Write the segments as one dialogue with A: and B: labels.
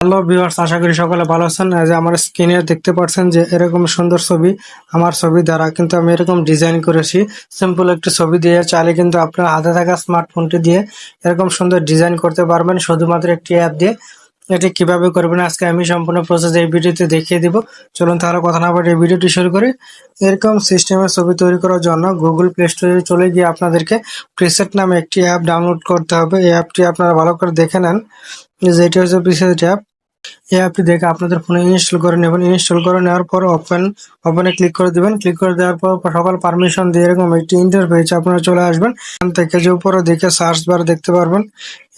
A: Hello viewers আশা করি সকলে ভালো আছেন। যে আমার স্ক্রিনে দেখতে পাচ্ছেন যে এরকম সুন্দর ছবি, আমার ছবি দ্বারা কিন্তু আমি এরকম ডিজাইন করেছি। সিম্পল একটি ছবি দিয়ে চাইলে কিন্তু আপনার হাতে থাকা স্মার্টফোনটি দিয়ে এরকম সুন্দর ডিজাইন করতে পারবেন, শুধুমাত্র একটি অ্যাপ দিয়ে। এটি কীভাবে করবেন আজকে আমি সম্পূর্ণ প্রসেস এই ভিডিওতে দেখিয়ে দিব। চলুন তাহলে কথা না বলে এই ভিডিওটি শুরু করি। এরকম সিস্টেমের ছবি তৈরি করার জন্য গুগল প্লে স্টোরে চলে গিয়ে আপনাদেরকে প্রিসেট নামে একটি অ্যাপ ডাউনলোড করতে হবে। এই অ্যাপটি আপনারা ভালো করে দেখে নেন। যে এটি হচ্ছে প্রিসেট অ্যাপ এই অ্যাপটি দেখে আপনাদের ফোনে ইনস্টল করে নেবেন। ইনস্টল করে নেওয়ার পর ওপেন ওপেনে ক্লিক করে দিবেন। ক্লিক করে দেওয়ার পর সকল পারমিশন দিয়ে এরকম একটি ইন্টারফেস আপনারা চলে আসবেন। এখান থেকে যে উপরে দেখে সার্চ বার দেখতে পারবেন।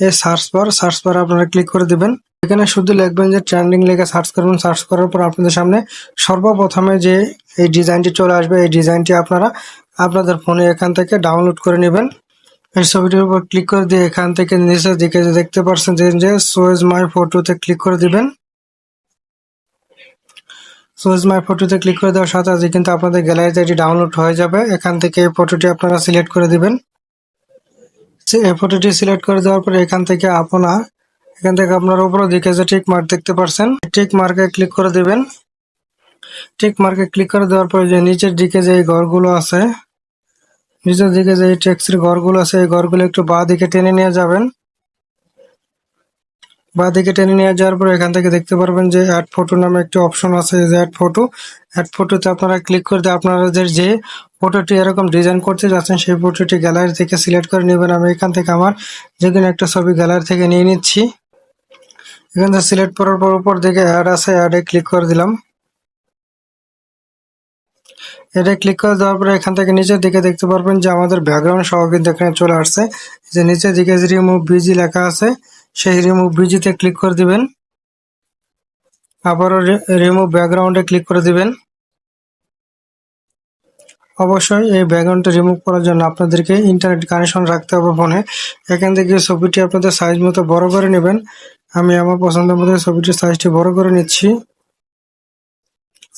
A: এই সার্চ বার সার্চ বার আপনারা ক্লিক করে দিবেন। এখানে শুধু লিখবেন যে ট্রেন্ডিং লেগে সার্চ করবেন। সার্চ করার পর আপনাদের সামনে সর্বপ্রথমে যে এই ডিজাইনটি চলে আসবে, এই ডিজাইনটি আপনারা আপনাদের ফোনে এখান থেকে ডাউনলোড করে নেবেন। এই ছবিটির উপর ক্লিক করে দিয়ে এখান থেকে নিচের দিকে দেখতে পাচ্ছেন যে সোয়েজ মাই ফটোতে ক্লিক করে দিবেন। সোয়েজ মাই ফটোতে ক্লিক করে দেওয়ার সাথে সাথে কিন্তু আপনাদের গ্যালারিতে এটি ডাউনলোড হয়ে যাবে। এখান থেকে এই ফটোটি আপনারা সিলেক্ট করে দিবেন। এই ফটোটি সিলেক্ট করে দেওয়ার পরে এখান থেকে আপনার, এখান থেকে আপনার উপরের দিকে যে টিক মার্ক দেখতে পাচ্ছেন টিক মার্কে ক্লিক করে দিবেন। টিক মার্কে ক্লিক করে দেওয়ার পরে যে নিচের দিকে যে ঘরগুলো আছে নিচের দিকে যে ট্যাক্সির ঘরগুলো আছে, এই ঘরগুলো একটু বাঁ দিকে টেনে নিয়ে যাবেন। বাঁ দিকে টেনে নিয়ে যাওয়ার পর এখান থেকে দেখতে পারবেন যে অ্যাড ফটো নামে একটি অপশন আছে, যে অ্যাড ফটো অ্যাড ফটোতে আপনারা ক্লিক করে দিয়ে আপনাদের যে ফটোটি এরকম ডিজাইন করতে যাচ্ছেন, সেই ফটোটি গ্যালারি থেকে সিলেক্ট করে নেবেন। আমি এখান থেকে আমার যে কোনো একটা ছবি গ্যালারি থেকে নিয়ে নিচ্ছি। এখান থেকে সিলেক্ট করার পর উপর দিকে অ্যাড আছে অ্যাডে ক্লিক করে দিলাম। এটা ক্লিক করে দেওয়ার পরে এখান থেকে নিচের দিকে দেখতে পারবেন যে আমাদের ব্যাকগ্রাউন্ড সহ কিন্তু এখানে চলে আসছে। যে নিচের দিকে রিমুভ বিজি লেখা আছে, সেই রিমুভ বিজিতে ক্লিক করে দিবেন। আবারও রিমুভ ব্যাকগ্রাউন্ডে ক্লিক করে দিবেন। অবশ্যই এই ব্যাকগ্রাউন্ডটা রিমুভ করার জন্য আপনাদেরকে ইন্টারনেট কানেকশন রাখতে হবে ফোনে। এখান থেকে ছবিটি আপনাদের সাইজ মতো বড় করে নেবেন। আমি আমার পছন্দ মতো ছবিটির সাইজটি বড় করে নিচ্ছি।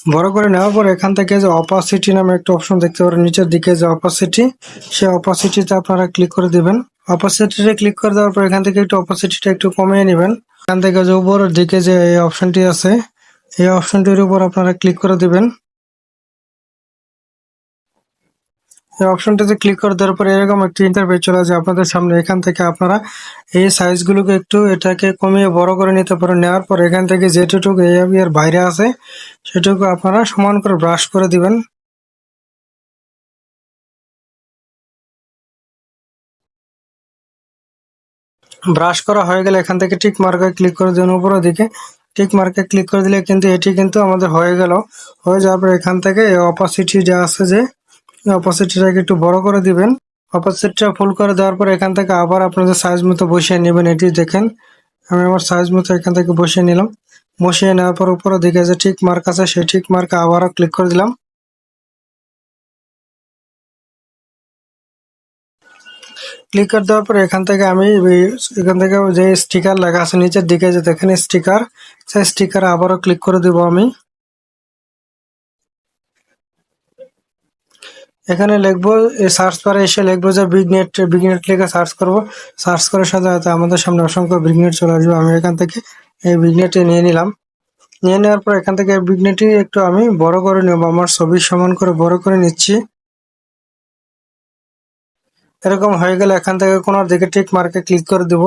A: বড় করে নেওয়ার পর এখান থেকে যে অপাসিটি নামে একটা অপশন দেখতে পারেন, নিচের দিকে যে অপাসিটি সেই অপাসিটিতে আপনারা ক্লিক করে দিবেন। অপাসিটিতে ক্লিক করে দেওয়ার পর এখান থেকে একটু অপাসিটিটা একটু কমিয়ে নেবেন। এখান থেকে যে উপরের দিকে যে এই অপশনটি আছে, এই অপশনটির উপর আপনারা ক্লিক করে দিবেন। এই অপশনটিতে ক্লিক করে দেওয়ার পরে এরকম একটি ইন্টারফেস চলে আসে আপনাদের সামনে। এখান থেকে আপনারা এই সাইজগুলোকে একটু এটাকে কমিয়ে বড় করে নিতে পারেন। নেওয়ার পর এখান থেকে যেটুকু এর বাইরে আছে, সেটুকু আপনারা সমান করে ব্রাশ করে দিবেন। ব্রাশ করা হয়ে গেলে এখান থেকে টিক মার্কে ক্লিক করে দেবেন উপরের দিকে। টিক মার্কে ক্লিক করে দিলে কিন্তু এটি কিন্তু আমাদের হয়ে গেল। হয়ে যাওয়ার পর এখান থেকে অপাসিটি যা আছে যে অপাসিটিটাকে একটু বড় করে দিবেন। অপাসিটিটা ফুল করে দেওয়ার পর এখান থেকে আবার আপনাদের সাইজ মতো বসিয়ে নেবেন, এটি দেখেন। আমি আমার সাইজ মতো এখান থেকে বসিয়ে নিলাম। বসিয়ে নেওয়ার পর উপরে দিকে যে ঠিক মার্ক আছে, সেই ঠিক মার্কে আবারও ক্লিক করে দিলাম। ক্লিক করে দেওয়ার পর এখান থেকে আমি এখান থেকে যে স্টিকার লেখা আছে, নিচের দিকে যে দেখেন স্টিকার সেই স্টিকার আবারও ক্লিক করে দিব আমি। এখানে লিখব সার্চ বারে এসে লিখব যে বিগনেট বিগনেট লিখে সার্চ করব। সার্চ করার সাথে সাথে আমাদের সামনে অসংখ্য বিগনেট চলে আসবে। আমি এখান থেকে এই বিগনেটে নিয়ে নিলাম। নিয়ে নেওয়ার পর এখান থেকে বিগনেটটি একটু আমি বড় করে নেব। আমার ছবি সমান করে বড় করে নিচ্ছি। এরকম হয়ে গেলে এখান থেকে কোনার দিকে টিক মার্কে ক্লিক করে দেবো।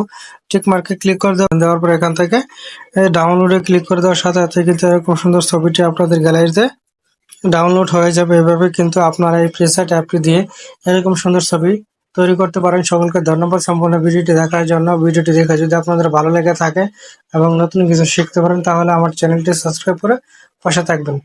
A: টিক মার্কে ক্লিক করে দেওয়ার পর এখান থেকে ডাউনলোডে ক্লিক করে দেওয়ার সাথে সাথে কিন্তু এরকম সুন্দর ছবিটি আপনাদের গ্যালারিতে ডাউনলোড হয়ে যাবে এভাবে, কিন্তু আপনারা এই প্রেসার অ্যাপটি দিয়ে এরকম সুন্দর ছবি তৈরি করতে পারেন। সকলকে ধন্যবাদ সম্পূর্ণ ভিডিওটি দেখার জন্য। ভিডিওটি দেখে যদি আপনাদের ভালো লেগে থাকে এবং নতুন কিছু শিখতে পারেন, তাহলে আমার চ্যানেলটি সাবস্ক্রাইব করে পাশে থাকবেন।